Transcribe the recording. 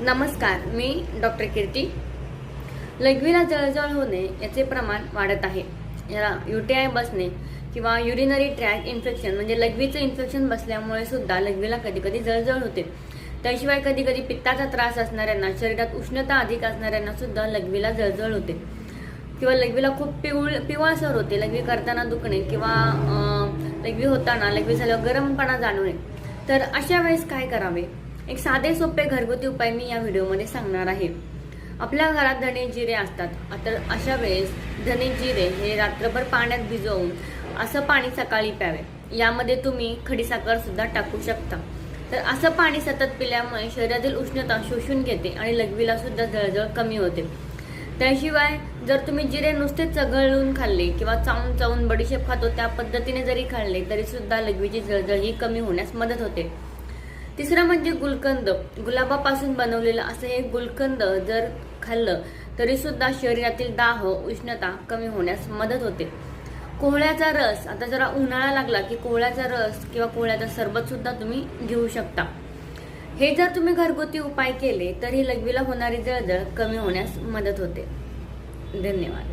नमस्कार मी डॉक्टर कीर्ती. लघवीला जळजळ होणे याचे प्रमाण वाढत आहे. याला आय बसणे किंवा युरिनरी ट्रॅक इन्फेक्शन म्हणजे लघवीचं इन्फेक्शन बसल्यामुळे सुद्धा लघवीला कधी कधी जळजळ होते. त्याशिवाय कधी कधी पित्ताचा त्रास असणाऱ्यांना शरीरात उष्णता अधिक असणाऱ्यांना सुद्धा लघवीला जळजळ होते. किंवा लघवीला खूप पिवळ पिवळसर होते. लघवी करताना दुखणे किंवा लघवी होताना लघवी झाल्यावर गरमपणा जाणवणे. तर अशा वेळेस काय करावे? एक साधे सोपे घरगुती उपाय मी या व्हिडिओमध्ये सांगणार आहे. आपल्या घरात धणे जिरे असतात. तर अशा वेळेस धणे जिरे हे रात्रभर पाण्यात भिजवून असं पाणी सकाळी प्यावे. यामध्ये तुम्ही खडीसाखर सुद्धा टाकू शकता. तर असं पाणी सतत पिल्यामुळे शरीरातील उष्णता शोषून घेते आणि लघवीला सुद्धा जळजळ कमी होते. त्याशिवाय जर तुम्ही जिरे नुसते चघळून खाल्ले किंवा चावून चावून बडीशेप खातो त्या पद्धतीने जरी खाल्ले तरी सुद्धा लघवीची जळजळ ही कमी होण्यास मदत होते. तिसरं म्हणजे गुलकंद. गुलाबापासून बनवलेलं असं हे गुलकंद जर खाल्लं तरी सुद्धा शरीरातील दाह उष्णता कमी होण्यास मदत होते. कोहळ्याचा रस आता जरा उन्हाळा लागला की कोहळ्याचा रस किंवा कोहळ्याचा सरबत सुद्धा तुम्ही घेऊ शकता. हे जर तुम्ही घरगुती उपाय केले तर ही लघवीला होणारी जळजळ कमी होण्यास मदत होते. धन्यवाद.